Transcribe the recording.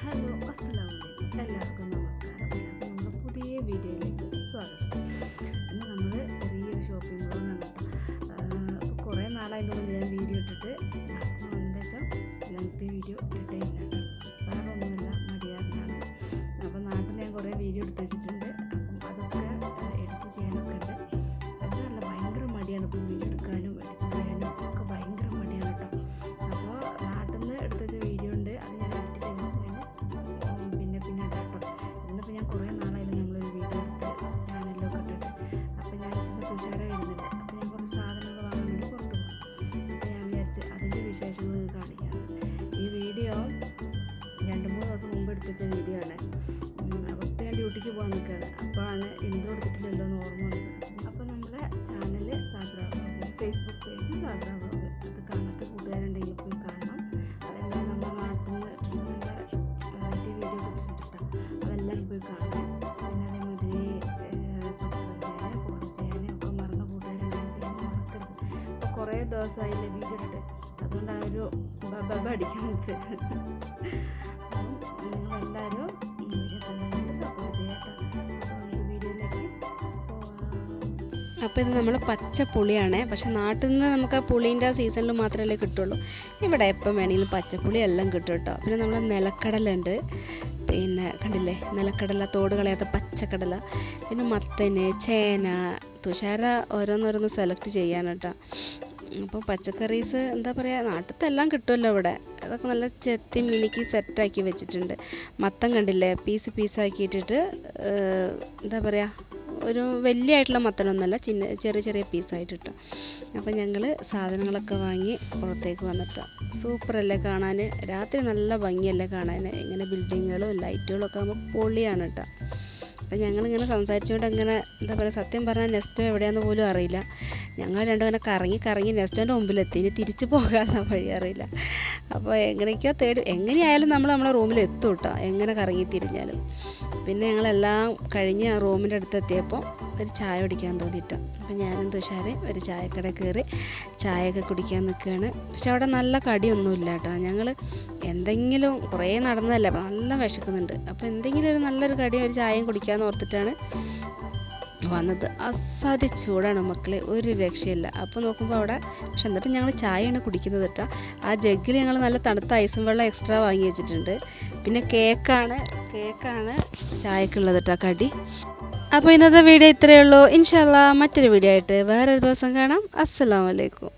Hello അസ്സലാമു അലൈക്കും. എല്ലാവർക്കും നമസ്കാരം. നമ്മുടെ പുതിയ വീഡിയോയിലേക്ക് സ്വാഗതം. ഇന്ന് നമ്മൾ ചെറിയൊരു ഷോപ്പിംഗ് ബ്ലോഗാണ് കുറേ നാളായി ഞാൻ വീഡിയോ ഇട്ടിട്ട് അപ്പോൾ എന്താ വെച്ചാൽ വീഡിയോ ഇട്ടിട്ടേ ഇല്ല വേറെ ഒന്നുമല്ല മടിയാറിലാണ് അപ്പോൾ നാട്ടിൽ ഞാൻ കുറേ വീഡിയോ എടുത്ത് വെച്ചിട്ടുണ്ട്. അപ്പം അതൊക്കെ എഡിറ്റ് ചെയ്യാനൊക്കെ കുറേ നാളായില്ല നമ്മളൊരു വീഡിയോ ചാനലിലൊക്കെ ഇട്ടിട്ട് അപ്പോൾ ഞാൻ ഇന്ന് തുഷാര വരുന്നുണ്ട്. അപ്പോൾ ഞാൻ കുറച്ച് സാധനങ്ങൾ വാങ്ങാൻ വേണ്ടി പുറത്ത് പോകും അപ്പോൾ ഞാൻ വിചാരിച്ച് അതിന്റെ വിശേഷങ്ങൾ കാണിക്കാം. ഈ വീഡിയോ രണ്ട് മൂന്ന് ദിവസം മുമ്പ് എടുത്ത് വീഡിയോ ആണ്. അപ്പോൾ ഞാൻ ഡ്യൂട്ടിക്ക് പോകാൻ നിൽക്കുകയാണ്. അപ്പോഴാണ് ഇൻട്രോ എടുത്തിട്ടില്ലല്ലോ എന്ന് ഓർമ്മ വന്നത്. അപ്പോൾ നമ്മുടെ ചാനൽ സാധാരണ ഫേസ്ബുക്ക് പേജ് സാധാരണ അത് കാണാത്ത കൂട്ടുകാരുണ്ടെങ്കിൽ കുറേ ദിവസമായി ലഭിക്കുന്നുണ്ട്. അതുകൊണ്ട് അതുകൊണ്ടാണ് ഒരു ബബ അടിക്കുന്നത് അപ്പോൾ ഇത് നമ്മൾ പച്ച പുളിയാണേ. പക്ഷെ നാട്ടിൽ നിന്ന് നമുക്ക് ആ പുളീന്റെ ആ സീസണിൽ മാത്രമല്ലേ കിട്ടുള്ളൂ. ഇവിടെ എപ്പം വേണമെങ്കിലും പച്ചപ്പുളി എല്ലാം കിട്ടും കേട്ടോ. പിന്നെ നമ്മൾ നിലക്കടലുണ്ട്. പിന്നെ കണ്ടില്ലേ? നിലക്കടല തോട് കളയാത്ത പച്ചക്കടല. പിന്നെ മത്തന് ചേന തുഷാര ഓരോന്നോരോന്ന് സെലക്ട് ചെയ്യാൻ അപ്പോൾ പച്ചക്കറീസ് എന്താ പറയുക നാട്ടിലത്തെ എല്ലാം കിട്ടുമല്ലോ ഇവിടെ. അതൊക്കെ നല്ല ചെത്തി മിനുക്കി സെറ്റാക്കി വെച്ചിട്ടുണ്ട്. മത്തം കണ്ടില്ലേ പീസ് പീസാക്കിയിട്ടിട്ട് എന്താ പറയുക ഒരു വലിയ ആയിട്ടുള്ള മത്തനൊന്നുമല്ല ചിന്ന ചെറിയ ചെറിയ പീസായിട്ടിട്ട് അപ്പം ഞങ്ങൾ സാധനങ്ങളൊക്കെ വാങ്ങി പുറത്തേക്ക് വന്നിട്ട്. സൂപ്പറല്ലേ കാണാൻ രാത്രി നല്ല ഭംഗിയല്ലേ കാണാൻ ഇങ്ങനെ ബിൽഡിങ്ങുകളും ലൈറ്റുകളൊക്കെ ആകുമ്പോൾ പൊളിയാണ് കേട്ടോ അപ്പം ഞങ്ങളിങ്ങനെ സംസാരിച്ചുകൊണ്ട് അങ്ങനെ എന്താ പറയുക സത്യം പറഞ്ഞാൽ നെസ്റ്റോ എവിടെയാണെന്ന് പോലും അറിയില്ല. ഞങ്ങൾ രണ്ടും ഇങ്ങനെ കറങ്ങി കറങ്ങി നെസ്റ്റോന്റെ മുമ്പിലെത്തി. ഇനി തിരിച്ചു പോകാനുള്ള വഴി അറിയില്ല. അപ്പോൾ എങ്ങനെയൊക്കെയോ തേടി എങ്ങനെയായാലും നമ്മൾ നമ്മളെ റൂമിൽ എത്തും കേട്ടോ എങ്ങനെ കറങ്ങി തിരിഞ്ഞാലും. പിന്നെ ഞങ്ങളെല്ലാം കഴിഞ്ഞ് റൂമിന്റെ അടുത്ത് എത്തിയപ്പോൾ ഒരു ചായ കുടിക്കാൻ തോന്നിയിട്ട് അപ്പോൾ ഞാനും തുഷാരെ ഒരു ചായക്കട കയറി ചായയൊക്കെ കുടിക്കാൻ നിൽക്കുകയാണ്. പക്ഷെ അവിടെ നല്ല കടിയൊന്നുമില്ല കേട്ടോ. ഞങ്ങൾ എന്തെങ്കിലും കുറേ നടന്നതല്ലേ അപ്പോൾ നല്ല വിശക്കുന്നുണ്ട്. അപ്പോൾ എന്തെങ്കിലും ഒരു നല്ലൊരു കടിയും ഒരു ചായയും കുടിക്കാമെന്ന് ഓർത്തിട്ടാണ് വന്നത്. അസാധ്യ ചൂടാണ് മക്കളെ ഒരു രക്ഷയില്ല. അപ്പോൾ നോക്കുമ്പോൾ അവിടെ പക്ഷെ എന്നിട്ട് ഞങ്ങൾ ചായയാണ് കുടിക്കുന്നത് കേട്ടോ. ആ ജഗ്ഗിൽ ഞങ്ങൾ നല്ല തണുത്ത ഐസും വെള്ളം എക്സ്ട്രാ വാങ്ങി വെച്ചിട്ടുണ്ട്. പിന്നെ കേക്കാണ് കേക്കാണ് ചായക്കുള്ളത് കേട്ടോ കടി. അപ്പോൾ ഇന്നത്തെ വീഡിയോ ഇത്രയേ ഉള്ളൂ. ഇൻഷാല്ല മറ്റൊരു വീഡിയോ ആയിട്ട് വേറൊരു ദിവസം കാണാം. അസ്സലാമലൈക്കും